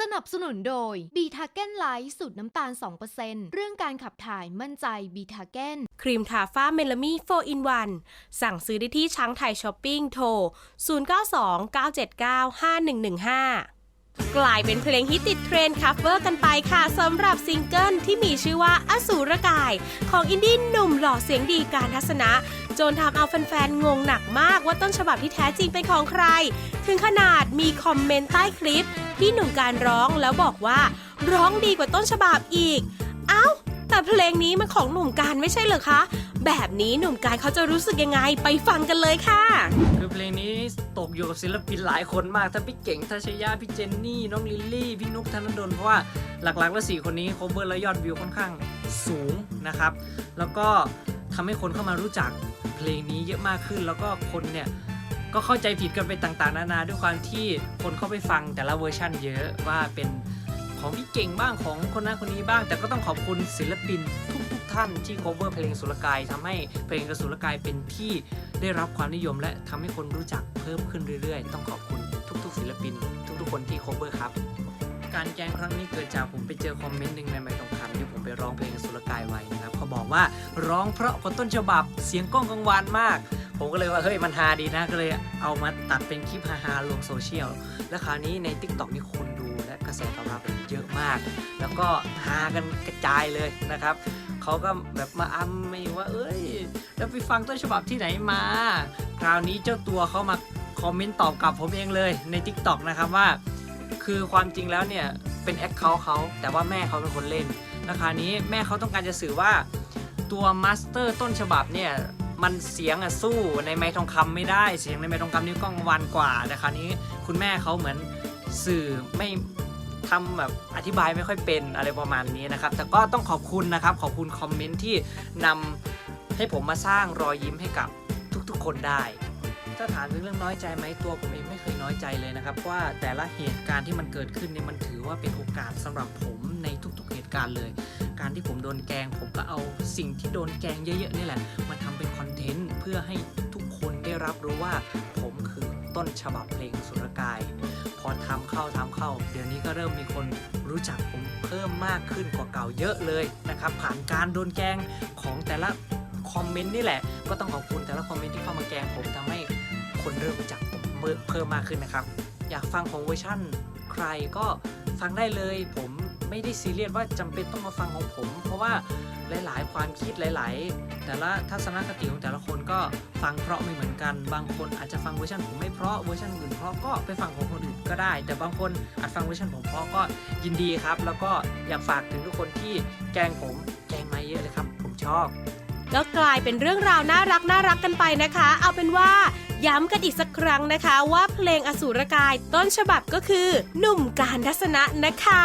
สนับสนุนโดยบีทาเก้นไลท์สูตรน้ำตาล 2%เรื่องการขับถ่ายมั่นใจบีทาเก้นครีมทาฟ้าเมลามี่4 in 1 สั่งซื้อได้ที่ช้างไทยช้อปปิ้งโทร 0929795115 กลายเป็นเพลงฮิตติดเทรนด์คัฟเวอร์กันไปค่ะสำหรับซิงเกิลที่มีชื่อว่าอสูรกาย ของอินดี้หนุ่มหล่อเสียงดีการทัศนะ จนทำเอาแฟนๆ งงหนักมากว่าต้นฉบับที่แท้จริงเป็นของใคร ถึงขนาดมีคอมเมนต์ใต้คลิป ที่หนุ่มการร้องแล้วบอกว่า ร้องดีกว่าต้นฉบับอีก เพลงนี้มันของหนุ่มการไม่ใช่เหรอคะ แบบนี้หนุ่มการเขาจะรู้สึกยังไงไปฟังกันเลยค่ะ คือเพลงนี้ตกอยู่กับศิลปินหลายคนมากทั้งพี่เก่งทัชยาพี่เจนนี่ น้องลิลลี่ พี่นุกธนดลเพราะว่าหลักๆแล้วสี่คนนี้โคเวอร์และยอดวิวค่อนข้างสูงนะครับ แล้วก็ทำให้คนเข้ามารู้จักเพลงนี้เยอะมากขึ้นแล้วก็คนเนี่ยก็เข้าใจผิดกันไปต่างๆ นานาด้วยความที่คนเข้าไปฟังแต่ละเวอร์ชั่นเยอะว่าเป็น ของพี่เก่งบ้างของคนนั้นคนนี้บ้าง แต่ก็ต้องขอบคุณศิลปินทุกๆท่านที่ cover เพลงสุรกายทำให้เพลงกระสุรกายเป็นที่ได้รับความนิยม และทำให้คนรู้จักเพิ่มขึ้นเรื่อยๆ ต้องขอบคุณทุกๆ ศิลปิน ทุกๆ คนที่ cover ครับ การแกล้งครั้งนี้เกิดจากผมไปเจอคอมเมนต์หนึ่งในไมค์ทองคำที่ผมไปร้องเพลงสุรกายไว้นะครับเขาบอกว่าร้องเพราะกว่าต้นฉบับเสียงก้องกังวานมากผมก็เลยว่าเฮ้ยมันฮาดีนะก็เลยเอามาตัดเป็นคลิปฮาๆลงโซเชียล แล้วคราวนี้ใน Tik t o อกนี่คนดู กระแสตอบรับเยอะมาก แล้วก็ฮากันกระจายเลยนะครับเขาก็แบบมาอ้ำไม่ว่า เอ้ย แล้วไปฟังต้นฉบับที่ไหนมา คราวนี้เจ้าตัวเขามาคอมเมนต์ตอบกลับผมเองเลยใน Tik t o อกนะครับว่า คือความจริงแล้วเนี่ยเป็นแอคเคาท์เขาแต่ว่าแม่เขาเป็นคนเล่นแล้วคราวนี้แม่เขาต้องการจะสื่อว่าตัวมาสเตอร์ต้นฉบับเนี่ยมันเสียงอะสู้ในไม้ทองคำไม่ได้เสียงในไม้ทองคำนี่ก้องวันกว่าแต่คราวนี้คุณแม่เขาเหมือนสื่อไม่ ทำแบบอธิบายไม่ค่อยเป็นอะไรประมาณนี้นะครับ แต่ก็ต้องขอบคุณนะครับ ขอบคุณคอมเมนต์ที่นำให้ผมมาสร้างรอยยิ้มให้กับทุกๆ คนได้ถ้าถามถึงเรื่องน้อยใจไหมตัวผมเองไม่เคยน้อยใจเลยนะครับว่าแต่ละเหตุการณ์ที่มันเกิดขึ้นเนี่ยมันถือว่าเป็นโอกาสสำหรับผมในทุกๆเหตุการณ์เลย การที่ผมโดนแกง ผมก็เอาสิ่งที่โดนแกงเยอะๆนี่แหละ มาทำเป็นคอนเทนต์เพื่อให้ทุกคนได้รับรู้ว่าผม ต้นฉบับเพลงสุรกาย พอทำเข้าทำเข้า เดี๋ยวนี้ก็เริ่มมีคนรู้จักผมเพิ่มมากขึ้นกว่าเก่าเยอะเลยนะครับ ผ่านการโดนแกล้งของแต่ละคอมเมนต์นี่แหละ ก็ต้องขอบคุณแต่ละคอมเมนต์ที่เข้ามาแกล้งผมทำให้คนเริ่มรู้จักผมเพิ่มมากขึ้นนะครับ อยากฟังของเวอร์ชั่นใครก็ฟังได้เลยผม ไม่ได้ซีเรียสว่าจำเป็นต้องมาฟังของผม เพราะว่าหลายๆ ความคิดหลาย ๆ แต่ละทัศนคติของแต่ละคนก็ฟังเพราะไม่เหมือนกัน บางคนอาจจะฟังเวอร์ชันผมไม่เพราะเวอร์ชันอื่นเพราะก็ไปฟังของคนอื่นก็ได้ แต่บางคนอาจฟังเวอร์ชันผมเพราะก็ยินดีครับ แล้วก็อยากฝากถึงทุกคนที่แกงผมแกงมาเยอะเลยครับ ผมชอบก็กลายเป็นเรื่องราวน่ารักน่ารักกันไปนะคะ เอาเป็นว่าย้ำกันอีกสักครั้งนะคะ ว่าเพลงอสูรกายต้นฉบับก็คือ หนุ่มการทัศนะนะคะ